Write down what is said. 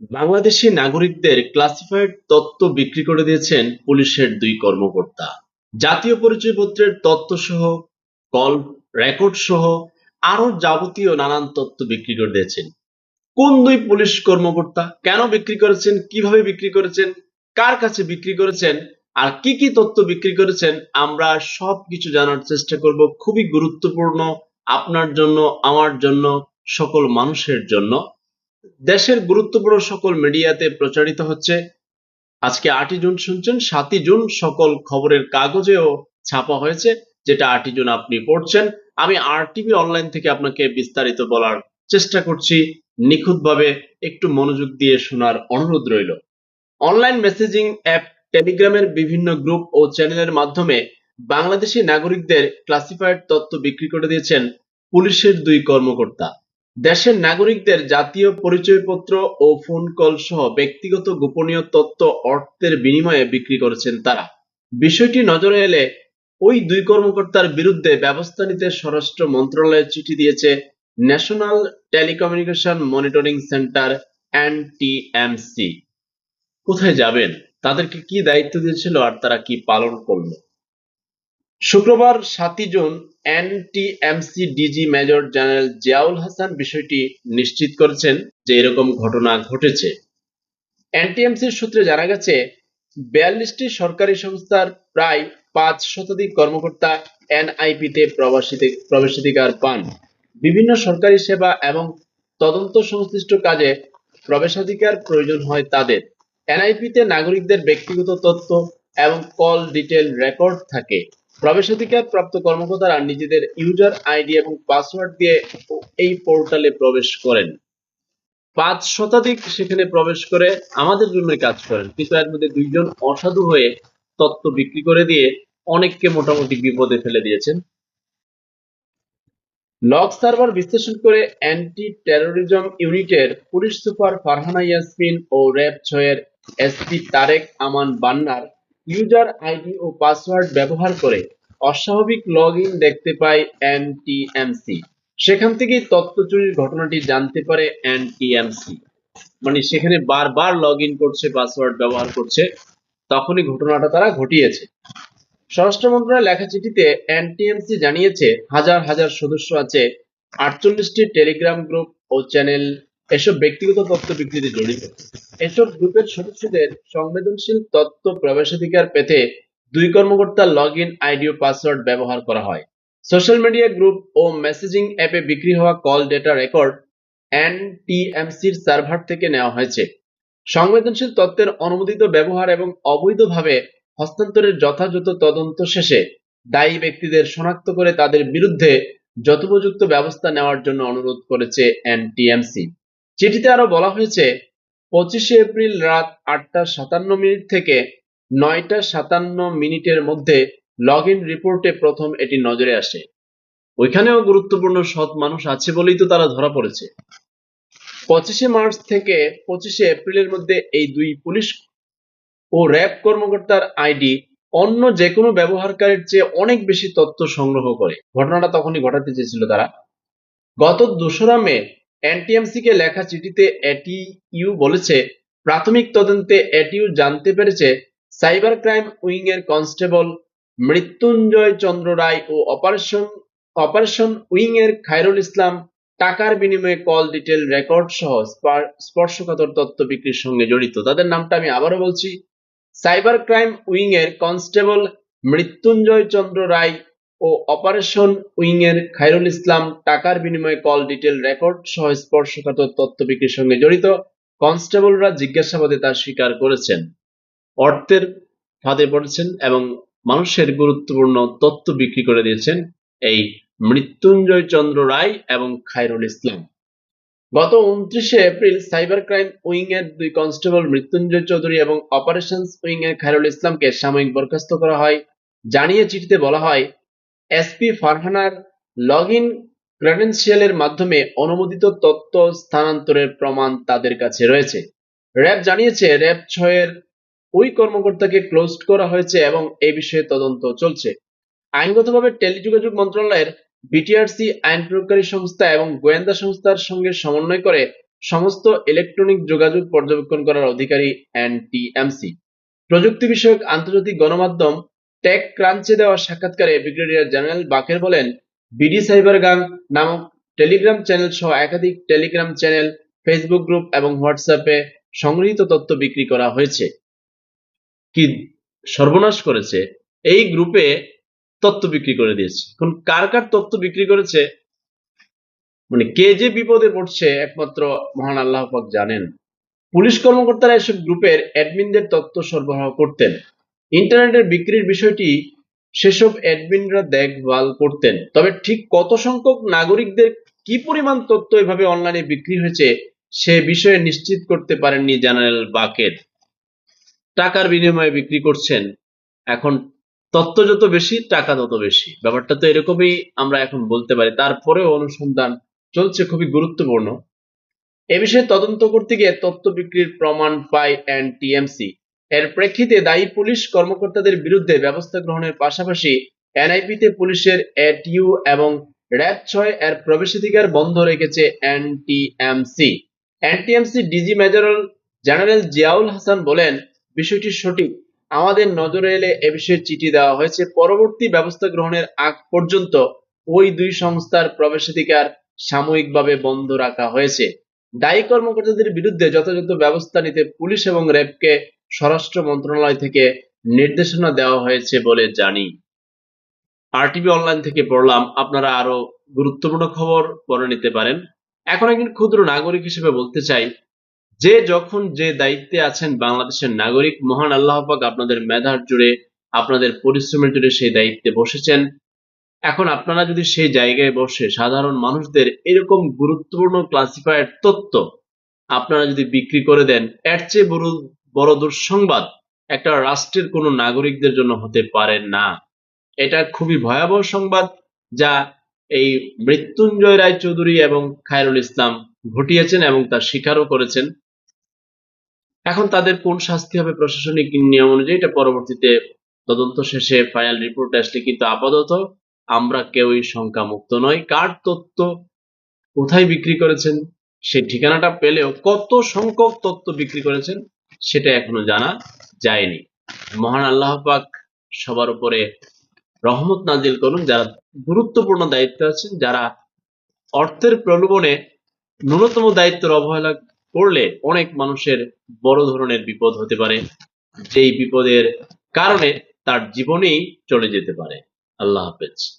বাংলাদেশি নাগরিকদের ক্লাসিফাইড তথ্য বিক্রি করে দিয়েছেন পুলিশের দুই কর্মকর্তা। জাতীয় পরিচয়পত্রের তথ্যসহ কল রেকর্ড সহ আরও যাবতীয় নানান তথ্য বিক্রি করে দিয়েছেন। কোন দুই পুলিশ কর্মকর্তা কেন বিক্রি করেছেন, কীভাবে বিক্রি করেছেন, কার কাছে বিক্রি করেছেন, আর কি কি তথ্য বিক্রি করেছেন, আমরা সবকিছু জানার চেষ্টা করব খুবই গুরুত্বপূর্ণ, আপনার জন্য, আমার জন্য, সকল মানুষের জন্য। দেশের গুরুত্বপূর্ণ সকল মিডিয়াতে প্রচারিত হচ্ছে। আজকে আটই জুন শুনছেন, সাতই জুন সকল খবরের কাগজেও ছাপা হয়েছে, যেটা আটই জুন আপনি পড়ছেন। আমি আর টিভি অনলাইন থেকে আপনাকে বিস্তারিত বলার চেষ্টা করছি। নিখুঁতভাবে একটু মনোযোগ দিয়ে শোনার অনুরোধ রইল। অনলাইন মেসেজিং অ্যাপ টেলিগ্রামের বিভিন্ন গ্রুপ ও চ্যানেলের মাধ্যমে বাংলাদেশি নাগরিকদের ক্লাসিফাইড তথ্য বিক্রি করে দিয়েছেন পুলিশের দুই কর্মকর্তা। দেশের নাগরিকদের জাতীয় পরিচয়পত্র ও ফোন কল সহ ব্যক্তিগত গোপনীয় তথ্য অর্থের বিনিময়ে বিক্রি করেছেন তারা। বিষয়টি নজরে এলে ওই দুই কর্মকর্তার বিরুদ্ধে ব্যবস্থা নিতে স্বরাষ্ট্র মন্ত্রণালয়ে চিঠি দিয়েছে national telecommunication monitoring centre NTMC কোথায় যাবেন? তাদেরকে কি দায়িত্ব দিয়েছিল আর তারা কি পালন করল? শুক্রবার সাতই June NTMC DG major general Ziaul Hasan বিষয়টি নিশ্চিত করেছেন যে এরকম ঘটনা ঘটেছে। এনটিএমসির সূত্রে জানা গেছে, বিয়াল্লিশটি সরকারি সংস্থার প্রায় পাঁচ শতাধিক কর্মকর্তা এনআইপিতে প্রবেশাধিকার পান। বিভিন্ন সরকারি সেবা এবং তদন্ত সংশ্লিষ্ট কাজে প্রবেশাধিকার প্রয়োজন হয় তাদের। এনআইপিতে নাগরিকদের ব্যক্তিগত তথ্য এবং কল ডিটেল রেকর্ড থাকে। প্রবেশাধিকার প্রাপ্ত কর্মকর্তারা নিজেদের ইউজার আইডি এবং পাসওয়ার্ড দিয়ে এই পোর্টালে প্রবেশ করেন। পাঁচ শতাধিক সেখানে প্রবেশ করে আমাদের জন্য কাজ করেন। কিন্তু এর মধ্যে দুইজন অসাধু হয়ে তত্ত্ব বিক্রি করে দিয়ে অনেককে মোটামুটি বিপদে ফেলে দিয়েছেন। লগ সার্ভার বিশ্লেষণ করে অ্যান্টি টেরোরিজম ইউনিটের পুলিশ সুপার ফারহানা ইয়াসমিন ও র্যাব ছয়ের এসপি তারেক আমান বান্নার ইউজার আইডি ও পাসওয়ার্ড ব্যবহার করে অস্বাভাবিক লগ ইন দেখতে পায় এনটিএমসি সেখান থেকেই তথ্য চুরির ঘটনাটি জানতে পারে এনটিএমসি মানে সেখানে বারবার লগ ইন করছে, পাসওয়ার্ড ব্যবহার করছে, তখনই ঘটনাটা তারা ঘটিয়েছে। স্বরাষ্ট্র মন্ত্রণালয় লেখা চিঠিতে এনটিএমসি জানিয়েছে, হাজার হাজার সদস্য আছে, আটচল্লিশটি টেলিগ্রাম গ্রুপ ও চ্যানেল এসব ব্যক্তিগত তথ্য বিক্রিতে জড়িত। এসব গ্রুপের সদস্যদের সংবেদনশীল তথ্য প্রবেশাধিকার পেতে দুই কর্মকর্তার লগ ইন আইডি ও পাসওয়ার্ড ব্যবহার করা হয়। সোশ্যাল মিডিয়া গ্রুপ ও মেসেজিং অ্যাপে বিক্রি হওয়া কল ডেটা রেকর্ড এনটিএমসির সার্ভার থেকে নেওয়া হয়েছে। সংবেদনশীল তথ্যের অনুমোদিত ব্যবহার এবং অবৈধভাবে হস্তান্তরের যথাযথ তদন্ত শেষে দায়ী ব্যক্তিদের শনাক্ত করে তাদের বিরুদ্ধে যথোপযুক্ত ব্যবস্থা নেওয়ার জন্য অনুরোধ করেছে এনটিএমসি। চিঠিতে আরও বলা হয়েছে, পঁচিশে এপ্রিল রাত আটটা সাতান্ন মিনিট থেকে নয়টা সাতান্ন মিনিটের মধ্যে লগ ইন রিপোর্টে প্রথম এটি নজরে আসে। ওইখানেও গুরুত্বপূর্ণ সৎ মানুষ আছে বলেই তো তারা ধরা পড়েছে। পঁচিশে মার্চ থেকে পঁচিশে এপ্রিলের মধ্যে এই দুই পুলিশ ও র্যাব কর্মকর্তার আইডি অন্য যে কোনো ব্যবহারকারীর চেয়ে অনেক বেশি তথ্য সংগ্রহ করে। ঘটনাটা তখনই ঘটাতে চেয়েছিল তারা। গত দোসরা মে এনটিএমসি কে লেখা চিঠিতে এটিইউ বলেছে, প্রাথমিক তদন্তে এটিইউ জানতে পেরেছে সাইবার ক্রাইম উইং এর কনস্টেবল মৃত্যুঞ্জয় চন্দ্র রায় ও অপারেশন অপারেশন উইং এর খায়রুল ইসলাম টাকার বিনিময়ে কল ডিটেল রেকর্ড সহ স্পর্শকাতর তথ্য বিক্রির সঙ্গে জড়িত। তাদের নামটা আমি আবারও বলছি সাইবার ক্রাইম উইং এর কনস্টেবল মৃত্যুঞ্জয় চন্দ্র রায় ও অপারেশন উইং এর খায়রুল ইসলাম টাকার বিনিময়ে কল ডিটেল রেকর্ড সহ স্পর্শকাতর তথ্য বিক্রির সঙ্গে জড়িত কনস্টেবলরা জিজ্ঞাসাবাদে তা স্বীকার করেছেন। অর্থের ফাঁদে পড়েছেন এবং মানুষের গুরুত্বপূর্ণ তথ্য বিক্রি করে দিয়েছেন এই মৃত্যুঞ্জয় চন্দ্র রায় এবং খায়রুল ইসলাম। গত উনত্রিশে এপ্রিল সাইবার ক্রাইম উইং এর দুই কনস্টেবল মৃত্যুঞ্জয় চৌধুরী এবং অপারেশনস উইং এর খায়রুল ইসলামকে সাময়িক বরখাস্ত করা হয়। জানিয়ে চিঠিতে বলা হয় এসপি ফারহানার লগ ইন ক্রেডেন্সিয়ালের মাধ্যমে অনুমোদিত তথ্য স্থানান্তরের প্রমাণ তাদের কাছে রয়েছে। র্যাব জানিয়েছে, র্যাব ছয়ের ওই কর্মকর্তাকে ক্লোজড করা হয়েছে এবং এই বিষয়ে তদন্ত চলছে। আইনগতভাবে টেলিযোগাযোগ মন্ত্রণালয়ের বিটিআরসি আইন প্রয়োগকারী সংস্থা এবং গোয়েন্দা সংস্থার সঙ্গে সমন্বয় করে সমস্ত ইলেকট্রনিক যোগাযোগ পর্যবেক্ষণ করার অধিকারী এনটিএমসি। প্রযুক্তি বিষয়ক আন্তর্জাতিক গণমাধ্যম টেক ক্রাঞ্চে দেওয়া সাক্ষাৎকারে ব্রিগেডিয়ার জেনারেল বাকের বলেন, বিডি সাইবার গাং নামক টেলিগ্রাম চ্যানেল সহ একাধিক টেলিগ্রাম চ্যানেল, ফেসবুক গ্রুপ এবং হোয়াটসঅ্যাপে সংগৃহীত তথ্য বিক্রি করা হয়েছে। কি সর্বনাশ করেছে? এই গ্রুপে তথ্য বিক্রি করে দিয়েছে। এখন কার কার তথ্য বিক্রি করেছে? মানে কে যে বিপদে পড়ছে একমাত্র মহান আল্লাহ জানেন। পুলিশ কর্মকর্তারা এসব গ্রুপের অ্যাডমিনদের তথ্য সরবরাহ করতেন। ইন্টারনেটের বিক্রির বিষয়টি সেসব অ্যাডমিনরা দেখভাল করতেন। তবে ঠিক কত সংখ্যক নাগরিকদের কি পরিমাণ তথ্য এভাবে অনলাইনে বিক্রি হয়েছে, সে বিষয়ে নিশ্চিত করতে পারেননি জেনারেল বাকের। টাকার বিনিময়ে বিক্রি করছেন। এখন তথ্য যত বেশি, টাকা তত বেশি। ব্যাপারটা তো এরকমই আমরা এখন বলতে পারি। তারপরেও অনুসন্ধান চলছে, খুবই গুরুত্বপূর্ণ। এ বিষয়ে তদন্ত করতে গিয়ে তথ্য বিক্রির প্রমাণ পায় এনটিএমসি। এর প্রেক্ষিতে দায়ী পুলিশ কর্মকর্তাদের বিরুদ্ধে ব্যবস্থা গ্রহণের পাশাপাশি এনআইপিতে পুলিশের এটিইউ এবং র্যাব ছয় এর প্রবেশাধিকার বন্ধ রেখেছে NTMC NTMC DG major general Ziaul Hasan বলেন, বিষয়টি সঠিক। আমাদের নজরে এলে এ বিষয়ে চিঠি দেওয়া হয়েছে। পরবর্তী ব্যবস্থা গ্রহণের আগ পর্যন্ত ওই দুই সংস্থার প্রবেশাধিকার সাময়িকভাবে বন্ধ রাখা হয়েছে। দায়ী কর্মকর্তাদের বিরুদ্ধে যথাযথ ব্যবস্থা নিতে পুলিশ এবং র্যাবকে স্বরাষ্ট্র মন্ত্রণালয় থেকে নির্দেশনা দেওয়া হয়েছে বলে জানি। আরটিভি অনলাইন থেকে পড়লাম, আপনারা আরও গুরুত্বপূর্ণ খবর পড়ে নিতে পারেন। এখন একজন ক্ষুদ্র নাগরিক হিসেবে বলতে চাই, যে যখন যে দায়িত্বে আছেন বাংলাদেশের নাগরিক, মহান আল্লাহ পাক আপনাদের মেধার জুড়ে আপনাদের পরিশ্রমের জুড়ে সেই দায়িত্বে বসেছেন। এখন আপনারা যদি সেই জায়গায় বসে সাধারণ মানুষদের এরকম গুরুত্বপূর্ণ ক্লাসিফায়েড তথ্য আপনারা যদি বিক্রি করে দেন, এর চেয়ে বড় বড় দুঃসংবাদ, একটা রাষ্ট্রের কোনো নাগরিকদের জন্য হতে পারে না। এটা খুবই ভয়াবহ সংবাদ যা এই মৃত্যুঞ্জয় রায় চৌধুরী এবং খায়রুল ইসলাম ঘটিয়েছেন এবং তার স্বীকারও করেছেন। এখন তাদের কোন শাস্তি হবে প্রশাসনিক নিয়ম অনুযায়ী এটা পরবর্তীতে তদন্ত শেষে ফাইনাল রিপোর্ট আসলে কিন্তু আপাতত আমরা কেউই শঙ্কা মুক্ত নয় কার তথ্য কোথায় বিক্রি করেছেন সেই ঠিকানাটা পেলেও কত সংখ্যক তথ্য বিক্রি করেছেন সেটা এখনও জানা যায়নি। মহান আল্লাহ পাক সবার উপরে রহমত নাজিল করুন, যারা গুরুত্বপূর্ণ দায়িত্ব আছেন, যারা অর্থের প্রলোভনে ন্যূনতম দায়িত্বের অবহেলা করলে অনেক মানুষের বড় ধরনের বিপদ হতে পারে, যেই বিপদের কারণে তার জীবনেই চলে যেতে পারে। আল্লাহ হাফেজ।